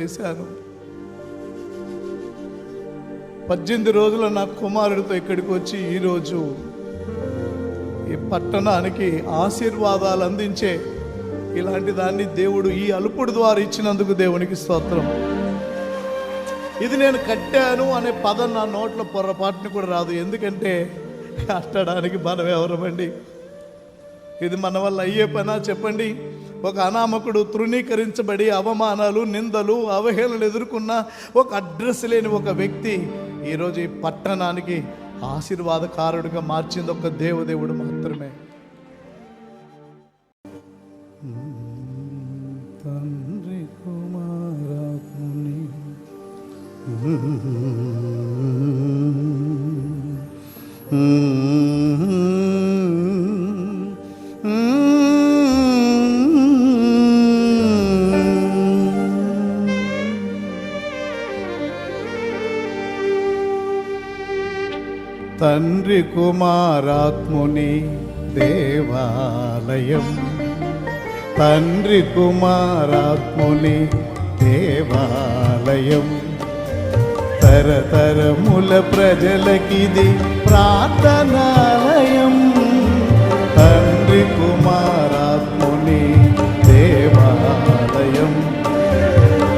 చేశాను. పద్దెనిమిది రోజుల నా కుమారుడితో ఇక్కడికి వచ్చి ఈరోజు ఈ పట్టణానికి ఆశీర్వాదాలు అందించే ఇలాంటి దాన్ని దేవుడు ఈ అలుపుడు ద్వారా ఇచ్చినందుకు దేవునికి స్తోత్రం. ఇది నేను కట్టాను అనే పదం నా నోట్ల పొరపాటుని కూడా రాదు. ఎందుకంటే కట్టడానికి మనం ఎవరమండి? ఇది మన వల్ల అయ్యే పనా చెప్పండి? ఒక అనామకుడు తృణీకరించబడి అవమానాలు నిందలు అవహేళనలు ఎదుర్కొన్న ఒక అడ్రస్ లేని ఒక వ్యక్తి ఈరోజు ఈ పట్టణానికి ఆశీర్వాదకారుడిగా మార్చింది ఒక దేవదేవుడు మాత్రమే. తండ్రి కుమారాత్ముని తండ్రి కుమారాత్ముని దేవాలయం. తండ్రి కుమారాత్ముని దేవాలయం. తరతరముల ప్రజలకిది ప్రార్థనాలయం. తండ్రి కుమారాత్ముని దేవాలయం.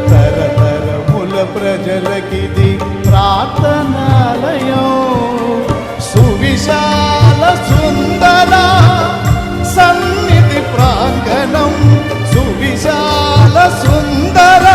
తరతరముల ప్రజలకిది ప్రార్థనాలయం. విశాల సుందర సన్నిధి ప్రాంగణం. సువిశాల సుందర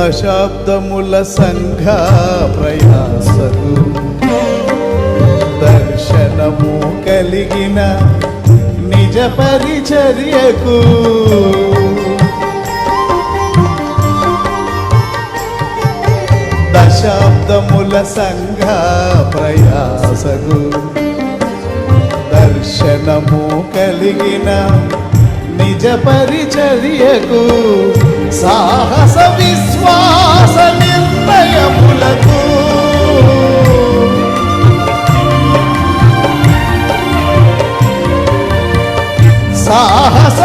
దశాబ్దముల సంఘ ప్రయాసలు. దర్శనము కలిగిన నిజ పరిచర్యకు దశాబ్దముల సంఘ ప్రయాసలు. దర్శనము కలిగిన నిజ పరిచర్యకు సాహస విశ్వాస నిర్ణయములకు. సాహస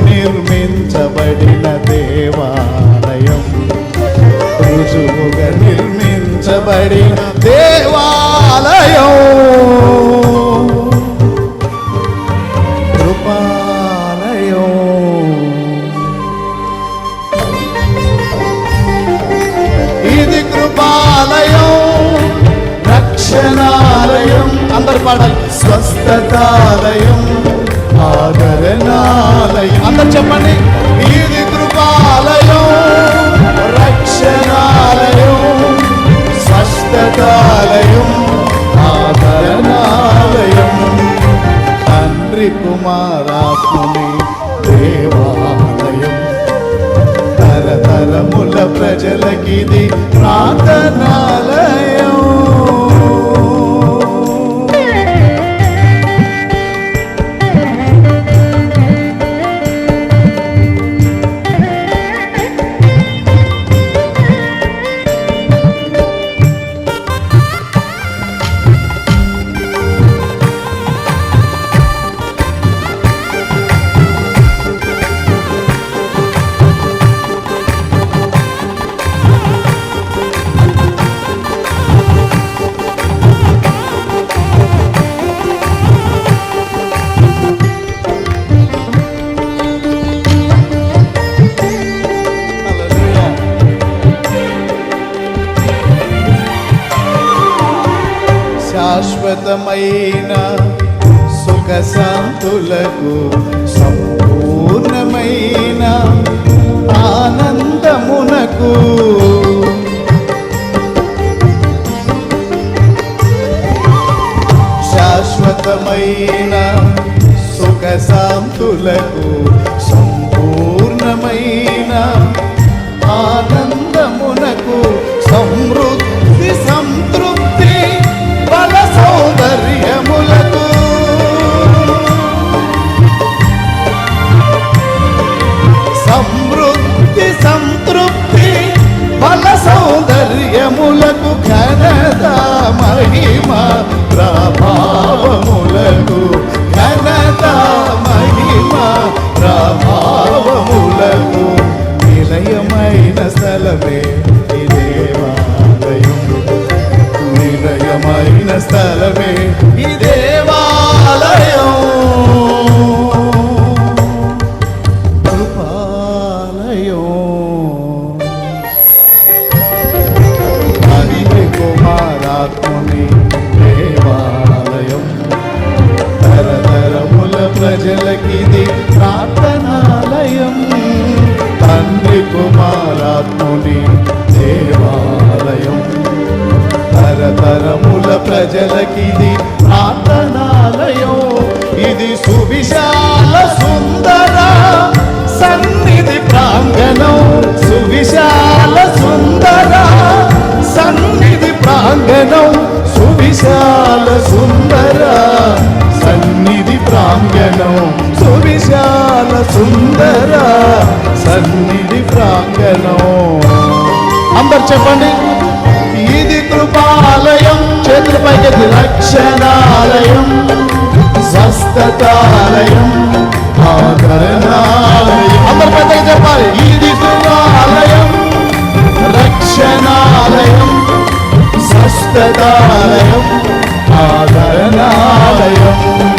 నిర్మించబడిన దేవాలయం. రుజువుగా నిర్మించబడిన దేవాలయం కృపాలయం. ఇది కృపాలయం. రక్షణాలయం. అందరు పాడాలి స్వస్థతాలయం. ఆదరణాలయం అందరు చెప్పండి. శాశ్వతమైన సుఖ శాంతులకు సంపూర్ణమైన ఆనందమునకు. శాశ్వతమైన సుఖ శాంతులకు సంపూర్ణమైన ప్రజలకిది ప్రార్థనాలయం తండ్రి కుమారాత్ముని దేవాలయం. తరతరముల ప్రజలకిది ప్రార్థనాలయం. ఇది సువిశాల సుందర సన్నిధి ప్రాంగణం. సువిశాల సుందర సన్నిధి ప్రాంగణం. సువిశాల సుందర ప్రాంగణం సువిశాల సుందర సన్నిధి ప్రాంగణం. అందరు చెప్పండి. ఇది కృపాలయం చేతుల రక్షణాలయం స్వస్థతాలయం ఆదరణాలయం. అందరు పెద్దగా చెప్పాలి. ఇది కృపాలయం రక్షణాలయం స్వస్థతాలయం ఆదరణాలయం.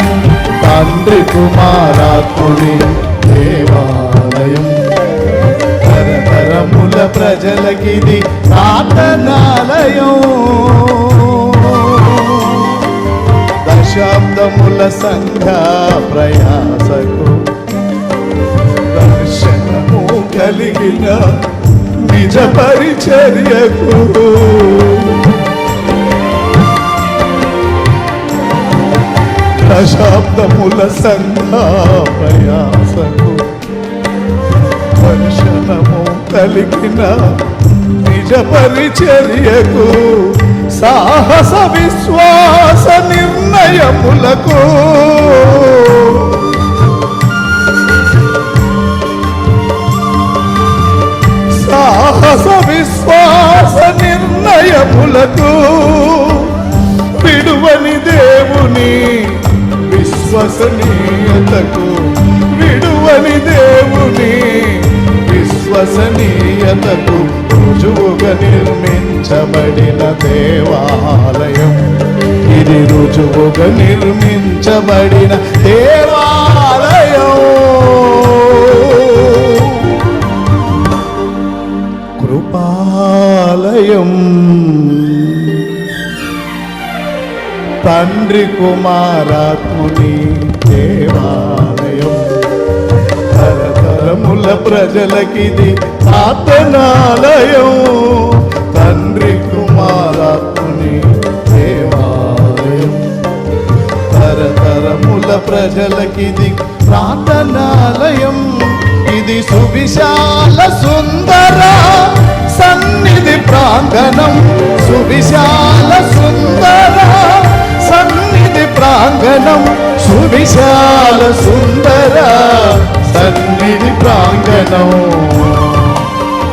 తండ్రి కుమారాత్ముడి దేవాలయం. తరతరముల ప్రజలకిది ప్రార్థనాలయం. దశాబ్దముల సంఘ ప్రయాసకు దర్శనము కలిగిన నిజ పరిచర్యకు దశాబ్దముల సంఘ దర్శనము కలిగిన నిజ పరిచర్యకు సాహస విశ్వాస నిర్ణయములకు నిర్మించబడిన దేవాలయం. ఇది రుజువుగా నిర్మించబడిన దేవాలయం. కృపాలయం. తండ్రి కుమారాత్ముని దేవాలయం. తరతరముల ప్రజలకిది ప్రార్థనాలయం ప్రజలకిది ప్రార్థనాలయం. ఇది సువిశాల సుందర సన్నిధి ప్రాంగణం. సువిశాల సుందర సన్నిధి ప్రాంగణం. సువిశాల సుందర సన్నిధి ప్రాంగణం.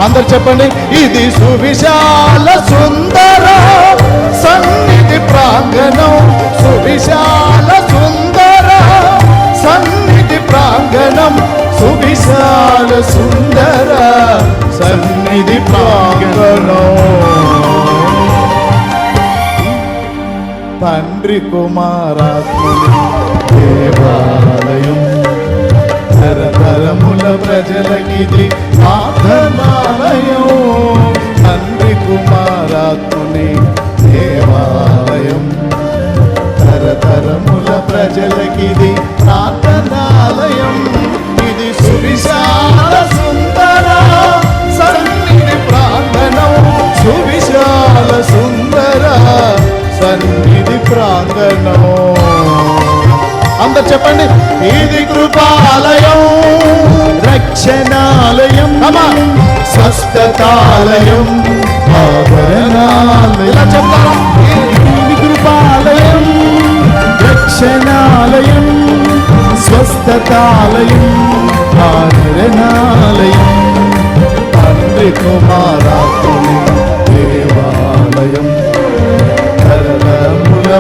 అందరు చెప్పండి ఇది సువిశాల సుందర సన్నిధి ప్రాంగణం. సువిశాల ప్రాంగణం సువిశాల సుందర సన్నిధి ప్రాంగణం. తండ్రి కుమారాత్ముని దేవాలయం. తరతరముల ప్రజలకిది ప్రార్థనాలయం తండ్రి కుమారాత్మని దేవాలయం. రక్షణాలయం స్వస్థతాలయం ఆభరణాలయం. కృపాలయం రక్షణాలయం స్వస్థతాలయం ఆభరణాలయం. తండ్రి కుమారాత్మని దేవాలయం. తరతరముల